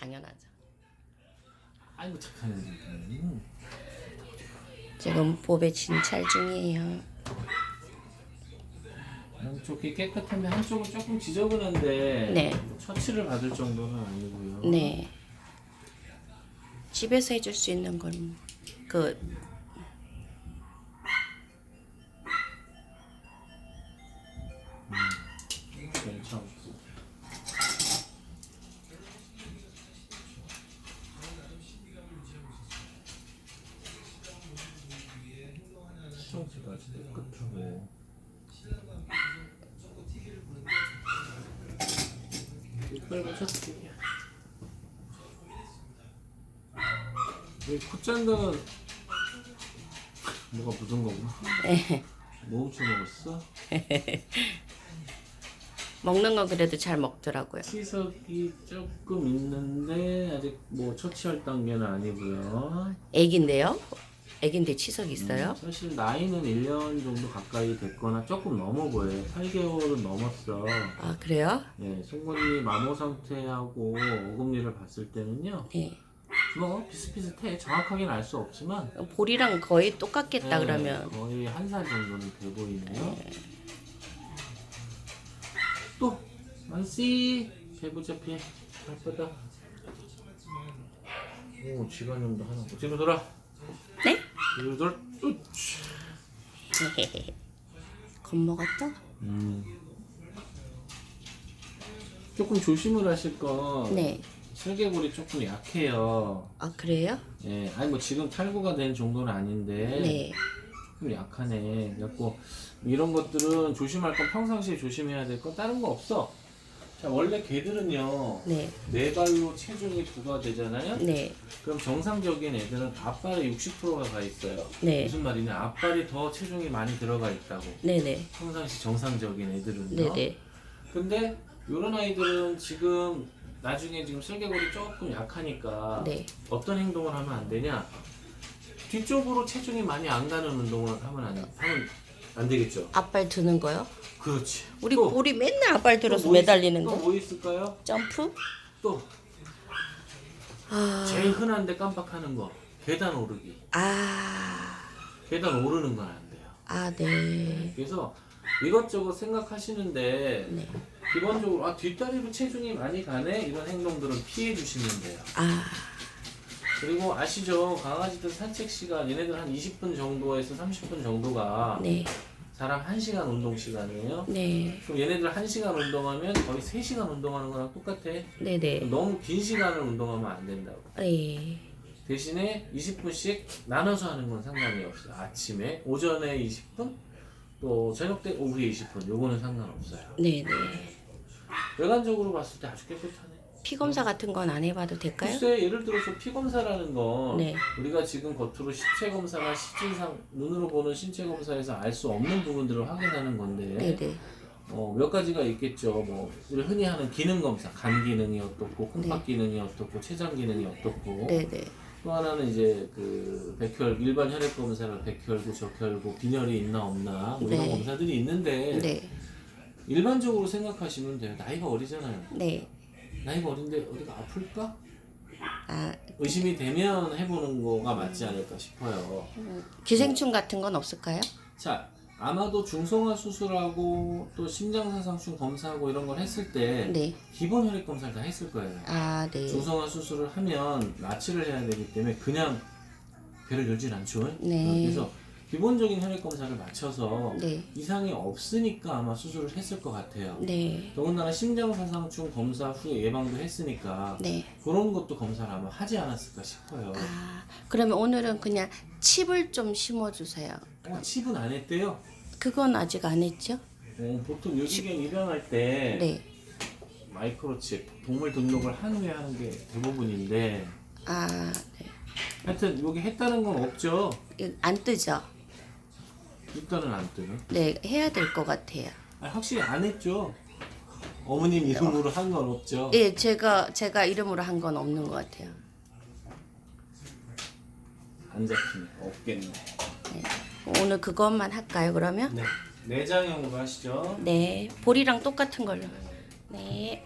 당연하죠. 아이고 착하네. 음. 지금 보배 진찰 중이에요. 한쪽이 깨끗한데 한쪽은 조금 지저분한데 네. 처치를 받을 정도는 아니고요. 네. 집에서 해줄 수 있는 건 그 깨끗하고. 빨간색이야. 이 콧잔다는 뭐가 묻은 건가? 뭐 훔쳐 먹었어? 먹는 건 그래도 잘 먹더라고요. 치석이 조금 있는데 아직 뭐 처치할 단계는 아니고요. 애기인데요? 애기인데 치석 있어요? 사실 나이는 1년 정도 가까이 됐거나 조금 넘어 보여요. 8개월은 넘었어. 아 그래요? 예, 송곳니 마모 상태하고 어금니를 봤을 때는요. 네. 뭐 비슷비슷해. 정확하게는 알 수 없지만 볼이랑 거의 똑같겠다 예, 그러면 거의 한 살 정도는 돼 보이네요. 또 만씨 배부잡히 바쁘다. 오 지간염도 하나. 뒤로 돌아. 네? 돌아. 우치. 겁먹었죠? 음. 조금 조심을 하실 건 네. 설계골이 조금 약해요. 아 그래요? 예, 아니 뭐 지금 탈구가 된 정도는 아닌데 네. 조금 약하네. 그래갖고 이런 것들은 조심할 건 평상시에 조심해야 될 건 다른 거 없어. 자 원래 개들은요 네. 네 발로 체중이 부과되잖아요. 네. 그럼 정상적인 애들은 앞발에 60%가 가 있어요. 네. 무슨 말이냐? 앞발이 더 체중이 많이 들어가 있다고. 네네. 평상시 정상적인 애들은요. 네네. 근데 요런 아이들은 지금 나중에 지금 슬개골이 조금 약하니까 네. 어떤 행동을 하면 안 되냐? 뒤쪽으로 체중이 많이 안 가는 운동을 하면 안, 하면 안 되겠죠. 앞발 드는 거요? 그렇지. 우리 또, 볼이 맨날 앞발 들어서 또 뭐 있- 매달리는데. 또뭐 있을까요? 점프? 또 아. 제일 흔한데 깜빡하는 거 계단 오르기. 아. 계단 오르는 건 안 돼요. 아 네. 그래서 이것저것 생각하시는데 네. 기본적으로 아 뒷다리로 체중이 많이 가네 이런 행동들은 피해 주시면 돼요. 아. 그리고 아시죠 강아지들 산책 시간 얘네들 한 20분 정도에서 30분 정도가 네. 사람 1시간 운동 시간이에요. 네. 그럼 얘네들 1시간 운동하면 거의 3시간 운동하는 거랑 똑같아. 네네. 너무 긴 시간을 운동하면 안 된다고. 네. 대신에 20분씩 나눠서 하는 건 상관이 없어요. 아침에 오전에 20분 또 저녁 때 오후에 20분 요거는 상관없어요. 네네. 외관적으로 봤을 때 아주 깨끗하네. 피 검사 같은 건 안 해봐도 될까요? 글쎄 예를 들어서 피 검사라는 건 네. 우리가 지금 겉으로 신체 검사나 실질상 눈으로 보는 신체 검사에서 알 수 없는 부분들을 확인하는 건데 네네. 어, 몇 가지가 있겠죠. 뭐 우리 흔히 하는 기능 검사, 간 기능이 어떻고 콩팥 기능이 어떻고 췌장 기능이 어떻고 네네. 또 하나는 이제 그 백혈 일반 혈액 검사를 백혈구, 적혈구, 빈혈이 있나 없나 뭐 이런 네. 검사들이 있는데 네. 일반적으로 생각하시면 돼요. 나이가 어리잖아요. 네. 나이가 어린데 어디가 아플까? 아 의심이 되면 해보는 거가 맞지 않을까 싶어요. 기생충 같은 건 없을까요? 자, 아마도 중성화 수술하고 또 심장사상충 검사하고 이런 걸 했을 때 네. 기본 혈액 검사를 다 했을 거예요. 아 네. 중성화 수술을 하면 나치를 해야 되기 때문에 그냥 배를 열진 않죠. 네. 그래서 기본적인 혈액 검사를 맞춰서 네. 이상이 없으니까 아마 수술을 했을 것 같아요. 네. 더군다나 심장사상충 검사 후에 예방도 했으니까 네. 그런 것도 검사를 아마 하지 않았을까 싶어요. 아 그러면 오늘은 그냥 칩을 좀 심어주세요. 어, 칩은 안 했대요. 그건 아직 안 했죠? 어, 보통 요지경 입양할 때 네. 마이크로칩 동물 등록을 한 후에 하는 게 대부분인데 아 네. 하여튼 여기 했다는 건 없죠. 안 뜨죠? 일단은 안 뜨네. 네 해야 될 것 같아요. 아, 확실히 안 했죠. 어머님 이름으로 한 건 없죠. 예, 제가 제가 이름으로 한 건 없는 것 같아요. 안 잡히네. 없겠네. 오늘 그것만 할까요? 그러면? 네. 내장형으로 하시죠. 네, 볼이랑 똑같은 걸로. 네.